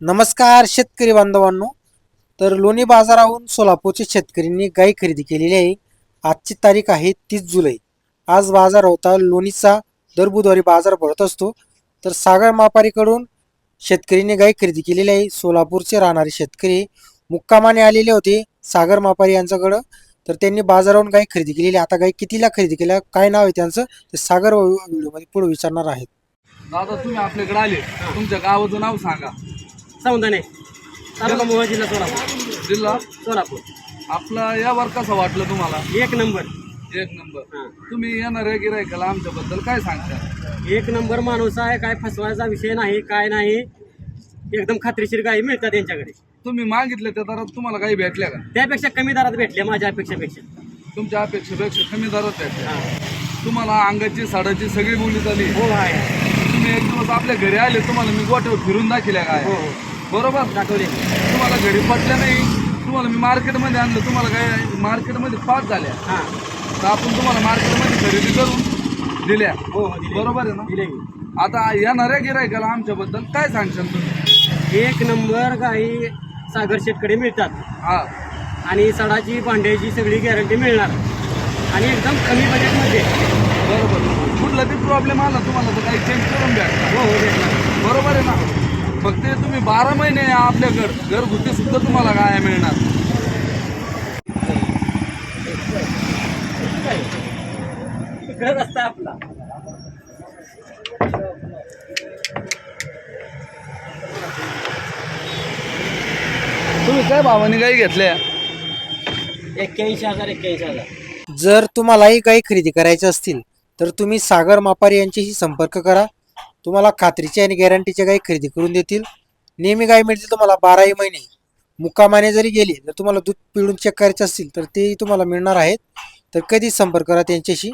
नमस्कार शेतकरी बांधवांनो. तर लोणी बाजाराहून सोलापूरच्या शेतकऱ्यांनी गाय खरेदी केलेली आहे. आजची तारीख आहे तीस जुलै. आज बाजार होता लोणीचा. दर बुधवारी बाजार भरत असतो. तर सागर मापारीकडून शेतकऱ्यांनी गाय खरेदी केलेली आहे. सोलापूरचे राहणारे शेतकरी मुक्कामाने आलेले होते सागर मापारी यांच्याकडं. तर त्यांनी बाजाराहून गाय खरेदी केलेली आहे. आता गाय कितीला खरेदी केल्या काय नाव आहे त्यांचं ते सागर व्हिडिओमध्ये पुढे विचारणार आहेत. दादा तुम्ही आपल्याकडे आले. तुमच्या गावाचं नाव सांगा. सौंदने तालुका मोहोळ जिल्हा सोलापूर. जिल्हा? सोलापूर. आपला यावर कसं वाटलं तुम्हाला? एक नंबर. एक नंबर. तुम्ही येणाऱ्या गिरायकाला आमच्याबद्दल काय सांगता? एक नंबर माणूस आहे काय फसवायचा विषय नाही काय नाही. एकदम खात्रीशीर गाई मिळतात त्यांच्याकडे तुम्ही मागितले त्या दरात तुम्हाला काही भेटल्या का? त्यापेक्षा कमी दरात भेटले माझ्या अपेक्षेपेक्षा. तुमच्या अपेक्षेपेक्षा कमी दरात भेटल्या. हा. तुम्हाला अंगाची साडाची सगळी बोली झाली. हो आहे. तुम्ही एक दिवस आपल्या घरी आले तुम्हाला मी गोट्यावर फिरून दाखिल्या काय? हो. हो बरोबर? दाखवले. तुम्हाला घरी पटल्या नाही. तुम्हाला मी मार्केटमध्ये आणलं तुम्हाला काय मार्केटमध्ये पाच झाल्या. हां. तर आपण तुम्हाला मार्केटमध्ये खरेदी करून दिल्या. हो हो दिले. बरोबर आहे ना? दिले. मी आता येणाऱ्या गिरायकाला आमच्याबद्दल काय सांगशाल तुम्ही? एक नंबर गाई सागर शेतकडे मिळतात. हा. आणि सडाची भांड्याची सगळी गॅरंटी मिळणार. आणि एकदम कमी बजेटमध्ये बरोबर. बी प्रॉब्लेम आला तुम्हाला तर काही चेंज करून द्या. हो हो बरोबर आहे ना? फक्त तुम्ही बारा महिने या आपल्याकडं घरगुती सुद्धा तुम्हाला काय मिळणार. घर असतं आपला. तुम्ही काय भावाने गाई घेतल्या? एक्क्याऐंशी हजार एक्क्याऐंशी हजार. जर तुम्हालाही गाई खरेदी करायच्या असतील तर तुम्ही सागर मापारी यांच्याशी संपर्क करा. तुम्हाला खात्रीचे आणि गॅरंटीच्या गाई खरेदी करून देतील. नेहमी गाय मिळतील तुम्हाला बाराही महिने. मुक्कामाने जरी गेले जर तुम्हाला दूध पिळून चेक करायचे असतील तर तेही तुम्हाला मिळणार आहेत. तर कधी संपर्क करा त्यांच्याशी.